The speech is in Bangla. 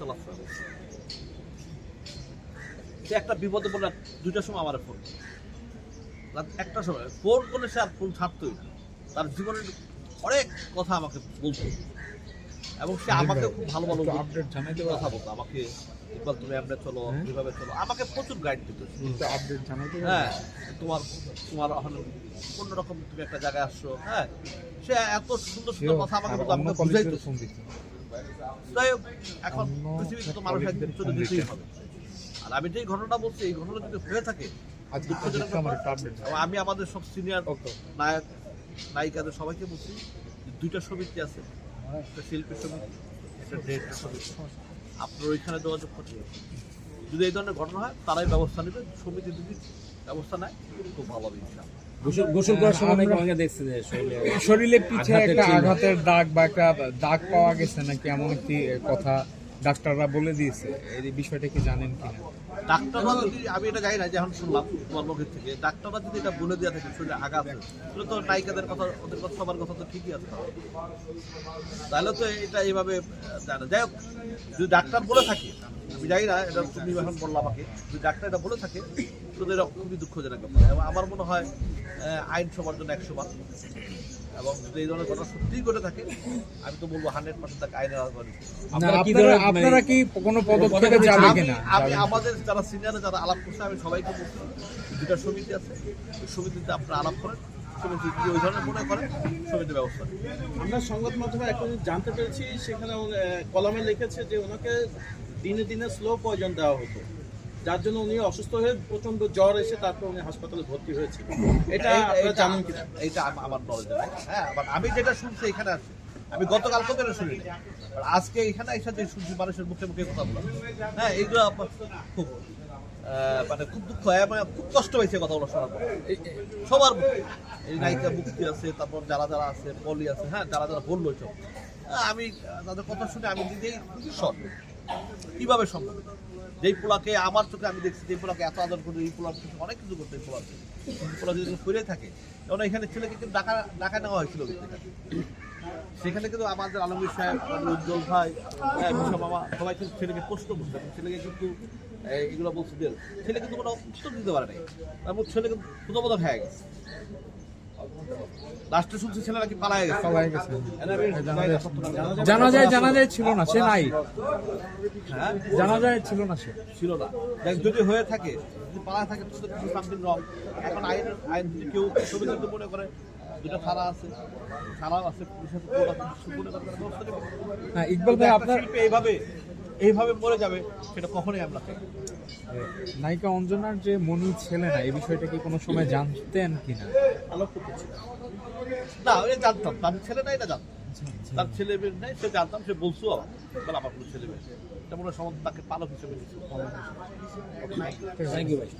টাকা সে একটা বিপদে পড়লে দুইটার সময় আমার ফোন রাত একটার সময়। ফোন করলে সে আর ফোন ছাড়তই না। তার জীবনের অনেক কথা আমাকে বলতো। এবং সে আমাকে খুব ভালো ভালো আপডেট জানাইতে কথা বলতো। আমাকে ইকবাল তুমি চলো হ্যাঁ। এভাবে চলো। আমাকে প্রচুর গাইড দিত আপডেট জানাইতে হ্যাঁ তোমার তোমার অন্যরকম তুমি একটা জায়গায় আসছো হ্যাঁ? সে এত সুন্দর সুন্দর কথা আমাকে আমাকে বুঝাইতো। এখন পৃথিবীর পৃথিবীতে মানুষ একদিন চলে যেতেই হবে। আর আমি যেই ঘটনা বলছি এই ঘটনা যদি হয়ে থাকে আচ্ছা আচ্ছা আমি আমাদের সব সিনিয়র নায়ক নায়িকাদের সবাইকে বলছি যে দুইটা সমিতি আছে একটা শিল্পী সমিতি একটা ডেট সমিতি আপনার ওইখানে যোগাযোগ করতে যদি এই ধরনের ঘটনা হয় তারাই ব্যবস্থা নেবে সমিতি যদি ব্যবস্থা নেয় খুব ভালো হবে ইনশাআল্লাহ। গোসল গোসল করার সময় নাকি অনেকে দেখছে যে শরীরে একটা আঘাতের দাগ বা একটা দাগ পাওয়া গেছে নাকি এমন একটি কথা ডাক্তাররা বলে দিয়েছে? এই বিষয়টা কি জানেন কিনা? ডাক্তাররা যদি আমি এটা জানি না যে এখন শুনলাম তোমার থেকে। ডাক্তাররা যদি এটা বলে দেওয়া থাকে শরীরে আঘাত তাহলে তো নায়িকাদের কথা ওদের কথা সবার কথা তো ঠিকই আছে। তাহলে তো এটা এইভাবে যাই হোক যদি ডাক্তার বলে থাকে আমি জানি না এটা তুমি এখন বলল আমাকে। যদি ডাক্তার এটা বলে থাকে তো এটা খুবই দুঃখজনক ব্যাপার। এবং আমার মনে হয় আইন সবার জন্য একশো বার। এবং যদি এই ধরনের ঘটনা সত্যিই ঘটে থাকে আমি তো বলব হান্ড্রেড পার্সেন্ট তাকে আইনের আওতায় আপনারা কি কোনো পদক্ষেপে যাবে আমি কিনা? আমি আমাদের যারা সিনিয়র যারা আলাপ করছে আমি সবাইকে বলছি দুটা সমিতি আছে। ওই সমিতিতে আপনারা আলাপ করেন সমিতি কি ওই ধরনের মনে করেন সমিতি ব্যবস্থা। আমরা সংবাদ মাধ্যমে একটা জানতে পেরেছি সেখানে কলমে লিখেছে যে ওনাকে দিনে দিনে স্লো পয়জন দেওয়া হতো। যার জন্য উনি অসুস্থ হয়ে প্রচণ্ড জ্বর এসে তারপর উনি হাসপাতালে ভর্তি হয়েছিল এটা আপনারা জানেন কিনা? এইটা আমার নলেজে হ্যাঁ আমি যেটা শুনছি এখানে আছে। আমি গতকাল তো এটা শুনি। আজকে এখানে এসে যে শুনছি মানুষের মুখে মুখে কথা বলা। হ্যাঁ এইগুলো খুব মানে খুব দুঃখ হয় মানে খুব কষ্ট হয়েছে কথাগুলো শোনার পর। সবার মুখে। এই নায়িকা মুক্তি আছে তারপর যারা যারা আছে পলি আছে হ্যাঁ যারা যারা বলল আমি তাদের কথা শুনে আমি নিজেই শখ কীভাবে সম্ভব? যেই পোলাকে আমার চোখে আমি দেখছি যে পোলাকে এত আদর করে এই পোলার অনেক কিছু করতে এই পোলাকে। পোলা যদি ফিরে থাকে কারণ এখানে ছেলেকে কিন্তু ডাকা ডাকা নেওয়া হয়েছিল সেখানে কিন্তু আমাদের আলমগীর সাহেব উজ্জ্বল ভাই হ্যাঁ, বিশা মামা সবাই কিন্তু ছেলেকে প্রশ্ন এবং ছেলেকে কিন্তু এগুলো বলছে ছেলে কিন্তু কোনো উত্তর দিতে পারে নাই। এবং ছেলে কিন্তু প্রথমত হয়ে গেছে। লাস্টে শুনছি ছেলে নাকি পালায় গেছে পালায় গেছে। জানি যায়। জানা যায় ছিল না সে নাই হ্যাঁ জানা যায় ছিল না সে ছিল না দেখ যদি হয়ে থাকে যদি পালা থাকে তো কিছু সামথিং রং এখন আইন আইন যদি কেউ যদি মনে করে দুটো থানা আছে থানাও আছে পুলিশের কোর্ট আছে কিছু ব্যবস্থা নেবে। ইকবাল ভাই আপনার এইভাবে এইভাবে মরে যাবে সেটা কখনোই আমরা নায়িকা অঞ্জনার যে মনি ছেলে না এই বিষয়টা কি কোনো সময় জানতেন কি না না ওই জানতাম। তার ছেলে নাই না জানতাম। তার ছেলে মেয়ে নাই সে জানতাম সে বলছো আমার বলে আমার কোনো ছেলে মেয়ে তেমন এটা মনে হয় সম্বন্ধে তাকে পালক হিসেবে থ্যাংক ইউ ভাই।